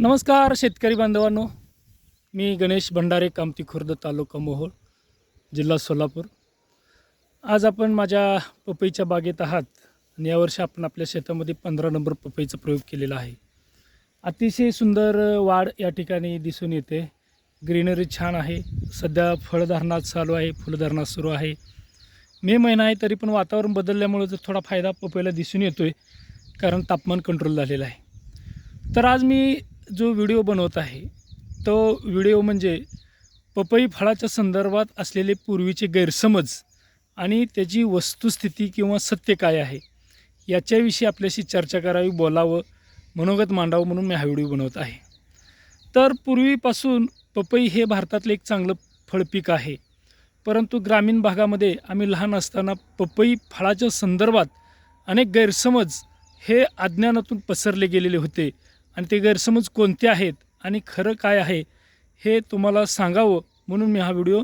नमस्कार शेतकरी बांधवांनो. मी गणेश भंडारे कामती खुर्द तालुका मोहोळ जिल्हा सोलापूर. आज आपण माझ्या पपईच्या बागेत आहात आणि यावर्षी आपण आपल्या शेतामध्ये पंधरा नंबर पपईचा प्रयोग केलेला आहे. अतिशय सुंदर वाढ या ठिकाणी दिसून येते. ग्रीनरी छान आहे. सध्या फळधारणा चालू आहे फुलधारणा सुरू आहे. मे महिना आहे तरी पण वातावरण बदलल्यामुळे जर थोडा फायदा पपईला दिसून येतो आहे कारण तापमान कंट्रोल झालेलं आहे. तर आज मी जो व्हिडिओ बनवत आहे तो व्हिडिओ म्हणजे पपई फळाच्या संदर्भात असलेले पूर्वीचे गैरसमज आणि त्याची वस्तुस्थिती किंवा सत्य काय आहे याच्याविषयी आपल्याशी चर्चा करावी बोलावं मनोगत मांडावं म्हणून मी हा व्हिडिओ बनवत आहे. तर पूर्वीपासून पपई हे भारतातलं एक चांगलं फळपीक आहे. परंतु ग्रामीण भागामध्ये आम्ही लहान असताना पपई फळाच्या संदर्भात अनेक गैरसमज हे अज्ञानातून पसरले गेलेले होते. आणि ते गैरसमज कोणते आहेत आणि खरं काय आहे हे तुम्हाला सांगावं म्हणून मी हा व्हिडिओ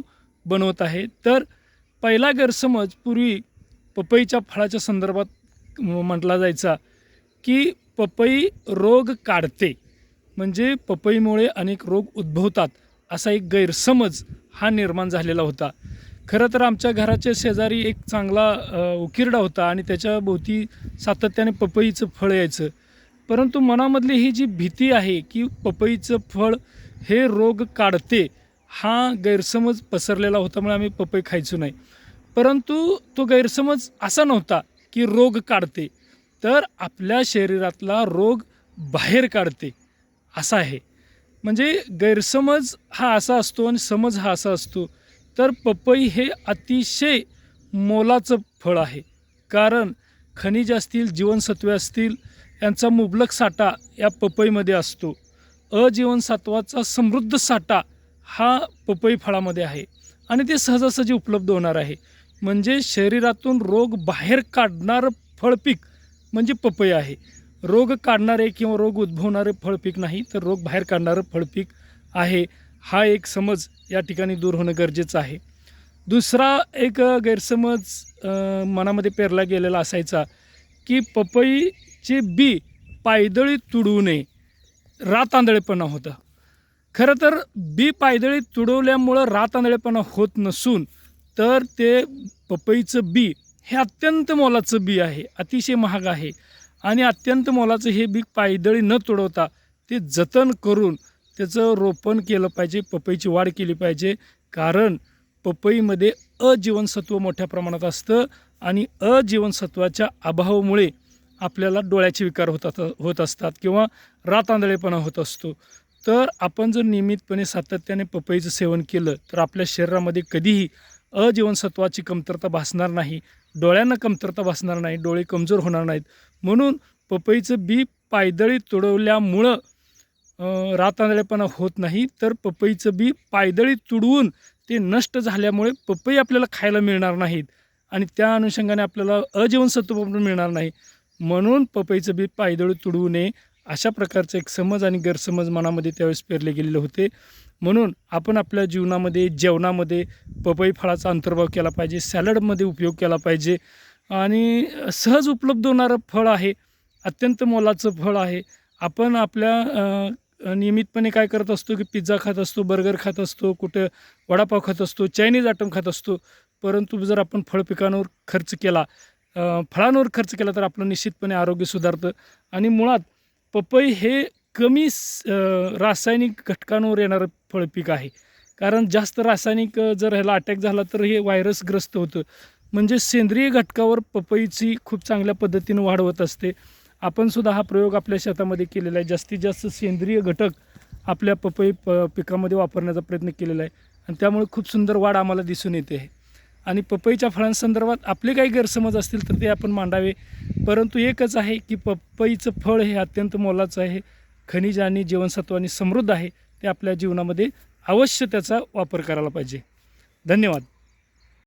बनवत आहे. तर पहिला गैरसमज पूर्वी पपईच्या फळाच्या संदर्भात म्हटला जायचा की पपई रोग काढते म्हणजे पपईमुळे अनेक रोग उद्भवतात असा एक गैरसमज हा निर्माण झालेला होता. खरं तर आमच्या घराच्या शेजारी एक चांगला उकिरडा होता आणि त्याच्या भोवती सातत्याने पपईचं फळ यायचं. परंतु मनामधली ही जी भीती आहे की पपईचं फळ हे रोग काढते हा गैरसमज पसरलेला होता म्हणून आम्ही पपई खायचो नाही. परंतु तो गैरसमज असा नव्हता की रोग काढते तर आपल्या शरीरातला रोग बाहेर काढते असा आहे. म्हणजे गैरसमज हा असा असतो आणि समज हा असा असतो. तर पपई हे अतिशय मोलाचं फळ आहे. कारण खनिज असतील जीवनसत्वे असतील यांचा मुबलक साठा या पपईमध्ये असतो. अजीवनसत्वाचा समृद्ध साठा हा पपई फळामध्ये आहे आणि ते सहजासहजी उपलब्ध होणार आहे. म्हणजे शरीरातून रोग बाहेर काढणारं फळपीक म्हणजे पपई आहे. रोग काढणारे किंवा रोग उद्भवणारे फळपीक नाही तर रोग बाहेर काढणारं फळपीक आहे. हा एक समज या ठिकाणी दूर होणं गरजेचं आहे. दुसरा एक गैरसमज मनामध्ये पेरला गेलेला असायचा की पपई चे बी पायदळी तुडवू नये रातांदळेपणा होतं. खरं तर बी पायदळी तुडवल्यामुळं रातांदळेपणा होत नसून तर ते पपईचं बी हे अत्यंत मोलाचं बी आहे अतिशय महाग आहे. आणि अत्यंत मोलाचं हे बी पायदळी न तुडवता ते जतन करून त्याचं रोपण केलं पाहिजे पपईची वाढ केली पाहिजे. कारण पपईमध्ये अजीवनसत्व मोठ्या प्रमाणात असतं आणि अजीवनसत्वाच्या अभावामुळे आपल्याला डोळ्याचे विकार होतात होत असतात किंवा रातांदळेपणा होत असतो. तर आपण जर नियमितपणे सातत्याने पपईचं सेवन केलं तर आपल्या शरीरामध्ये कधीही अजीवनसत्वाची कमतरता भासणार नाही डोळ्यांना कमतरता भासणार नाही डोळे कमजोर होणार नाहीत. म्हणून पपईचं बी पायदळी तुडवल्यामुळं रातांदळेपणा होत नाही तर पपईचं बी पायदळी तुडवून ते नष्ट झाल्यामुळे पपई आपल्याला खायला मिळणार नाहीत आणि त्या अनुषंगाने आपल्याला अजीवनसत्व पण मिळणार नाही. म्हणून पपईचं बी पायदळी तुडवू नये अशा प्रकारचा एक समज आणि गैरसमज मनामध्ये त्यावेळेस पेरले गेलेले होते. म्हणून आपण आपल्या जीवनामध्ये जेवणामध्ये पपई फळाचा अंतर्भाव केला पाहिजे सॅलडमध्ये उपयोग केला पाहिजे आणि सहज उपलब्ध होणारं फळ आहे अत्यंत मोलाचं फळ आहे. आपण आपल्या नियमितपणे काय करत असतो की पिझ्झा खात असतो बर्गर खात असतो कुठं वडापाव खात असतो चायनीज आयटम खात असतो. परंतु जर आपण फळ पिकांवर खर्च केला फळांवर खर्च केला तर आपलं निश्चितपणे आरोग्य सुधारतं. आणि मुळात पपई हे कमी स- रासायनिक घटकांवर येणारं फळपीक आहे. कारण जास्त रासायनिक जर ह्याला अटॅक झाला तर हे व्हायरसग्रस्त होतं. म्हणजे सेंद्रिय घटकावर पपईची खूप चांगल्या पद्धतीनं वाढ होत असते. आपणसुद्धा हा प्रयोग आपल्या शेतामध्ये केलेला आहे. जास्तीत जास्त सेंद्रिय घटक आपल्या पपई प पिकामध्ये वापरण्याचा प्रयत्न केलेला आहे. आणि त्यामुळे खूप सुंदर वाढ आम्हाला दिसून येते. आहे आणि पपईच्या फळांसंदर्भात आपले काही गैरसमज असतील तर ते आपण मांडावे. परंतु एकच आहे की पपईचं फळ हे अत्यंत मोलाचं आहे. खनिज आणि जीवनसत्वाने समृद्ध आहे. ते आपल्या जीवनामध्ये अवश्य त्याचा वापर करायला पाहिजे. धन्यवाद.